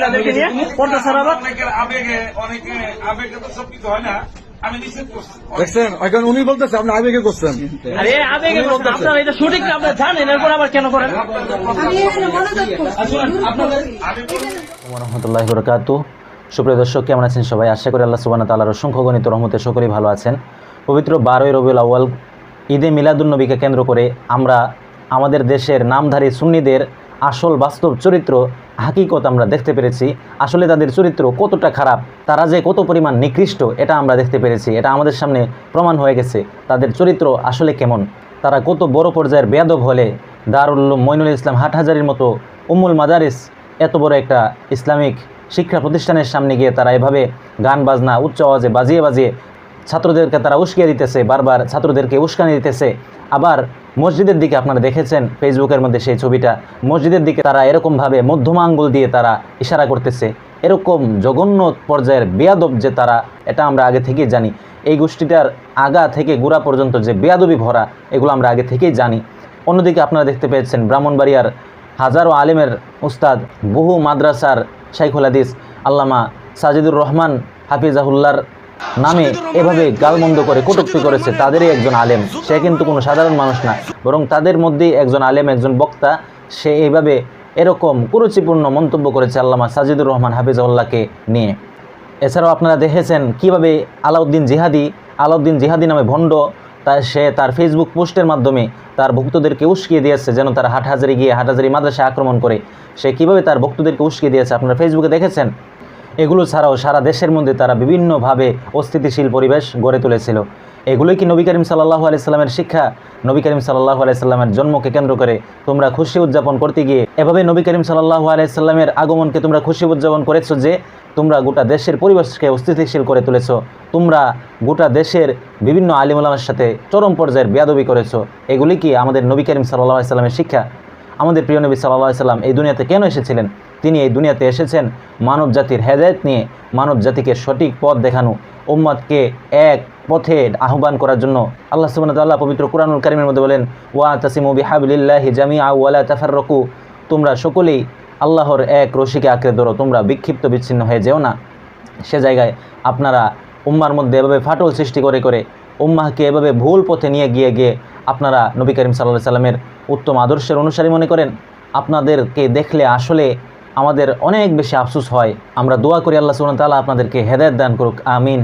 মহিলাদেরকে নিয়ে? পর্দা ছাড়া আবার অনেকের আবেগে অনেকে আবেগে তো সব কিছু হয় না দেখছেন? এখন উনি বলতেছে আপনি আবেগে করছেন। আরে আবেগে আপনারা এটা সঠিক না আপনারা জানেন এরপর আবার কেন করেন? রহমতুল্লাহ বরকাতু সুপ্রিয় দর্শক কেমন আছেন সবাই? আশা করি আল্লাহ সুবান তাল্লাহর অসংখ্য গণিত রহমতে সকলেই ভালো আছেন। পবিত্র বারোই রবিউল আউয়াল ঈদে মিলাদুল নবীকে কেন্দ্র করে আমরা আমাদের দেশের নামধারী সুন্নিদের আসল বাস্তব চরিত্র, হাকিকত আমরা দেখতে পেরেছি। আসলে তাদের চরিত্র কতটা খারাপ, তারা যে কত পরিমাণ নিকৃষ্ট, এটা আমরা দেখতে পেরেছি। এটা আমাদের সামনে প্রমাণ হয়ে গেছে, তাদের চরিত্র আসলে কেমন। তারা কত বড় পর্যায়ের বেয়াদব হলে, দারুল মইনুল ইসলাম হাটহাজারির মতো উম্মুল মাদারিস এত বড় একটা ইসলামিক শিক্ষা প্রতিষ্ঠানের সামনে গিয়ে তারা এভাবে গান, বাজনা, উচ্চ আওয়াজে বাজিয়ে বাজিয়ে ছাত্রদেরকে তারা উস্কিয়ে দিতেছে, বারবার ছাত্রদেরকে উস্কানি দিতেছে। আবার মসজিদের দিকে আপনারা দেখেছেন, ফেসবুকের মধ্যে সেই ছবিটা, মসজিদের দিকে তারা এরকমভাবে মধ্যমা আঙ্গুল দিয়ে তারা ইশারা করতেছে। এরকম জঘন্য পর্যায়ের বেয়াদব যে তারা, এটা আমরা আগে থেকেই জানি। এই গোষ্ঠীটার আগা থেকে গোড়া পর্যন্ত যে বেয়াদবি ভরা, এগুলো আমরা আগে থেকেই জানি। অন্যদিকে আপনারা দেখতে পেয়েছেন, ব্রাহ্মণবাড়িয়ার হাজারো আলেমের উস্তাদ, বহু মাদ্রাসার শাইখুল হাদিস, আল্লামা সাজিদুর রহমান হাফিজাহুল্লার নামে এভাবে গালমন্দ করে কটুক্তি করেছে তাদেরই একজন আলেম। সে কিন্তু কোনো সাধারণ মানুষ না, বরং তাদের মধ্যেই একজন আলেম, একজন বক্তা। সে এইভাবে এরকম কুরুচিপূর্ণ মন্তব্য করেছে আল্লামা সাজিদুর রহমান হাফিজাহুল্লাহকে নিয়ে। এছাড়াও আপনারা দেখেছেন কীভাবে আলাউদ্দিন জিহাদি আলাউদ্দিন জিহাদি নামে ভণ্ড, তা সে তার ফেসবুক পোস্টের মাধ্যমে তার ভক্তদেরকে উস্কিয়ে দিয়েছে যেন তার হাটহাজারি গিয়ে হাটহাজারি মাদ্রাসায় আক্রমণ করে। সে কীভাবে তার ভক্তদেরকে উস্কিয়ে দিয়েছে আপনারা ফেসবুকে দেখেছেন? এগুলো ছাড়াও সারা দেশের মধ্যে তারা বিভিন্নভাবে অস্থিতিশীল পরিবেশ গড়ে তুলেছিল। এগুলোই কি নবী করিম সাল্লাহ আলাইস্লামের শিক্ষা? নবী করিম সাল্লাহ আলাইস্লামের জন্মকে কেন্দ্র করে তোমরা খুশি উদযাপন করতে গিয়ে এভাবে নবী করিম সাল্লাহ আলাইস্লামের আগমনকে তোমরা খুশি উদযাপন করেছ যে তোমরা গোটা দেশের পরিবেশকে অস্থিতিশীল করে তুলেছো। তোমরা গোটা দেশের বিভিন্ন আলিমুলামের সাথে চরম পর্যায়ের বেয়াদবি করেছ। এগুলি কি আমাদের নবী করিম সাল্লাহ আলাইস্লামের শিক্ষা? আমাদের প্রিয় নবী সাল্লাহ সাল্লাম এই দুনিয়াতে কেন এসেছিলেন? তিনি এই দুনিয়াতে এসেছেন মানব জাতির হেদায়ত নিয়ে মানব জাতিকে সঠিক পথ দেখানো উম্মাদকে এক পথে আহ্বান করার জন্য আল্লাহ সুবাহ পবিত্র কুরআনুল কারিমের মধ্যে বলেন, ওয়া তাসিমু বিহাবিল্লাহি জামিআ ওয়ালা তাফাররাকু। তোমরা সকলেই আল্লাহর এক রশিকে আঁকড়ে ধরো, তোমরা বিক্ষিপ্ত বিচ্ছিন্ন হয়ে যেও না। সে জায়গায় আপনারা উম্মার মধ্যে এভাবে ফাটল সৃষ্টি করে করে উম্মাহকে এভাবে ভুল পথে নিয়ে গিয়ে গিয়ে আপনারা নবী করিম সাল্লাহ সাল্লামের উত্তম আদর্শের অনুসারী মনে করেন, আপনাদেরকে দেখলে আসলে আমাদের অনেক বেশি আফসুস হয়। আমরা দোয়া করি আল্লাহ সুবহানাহু ওয়া তাআলা আপনাদেরকে হেদায়ত দান করুক, আমিন।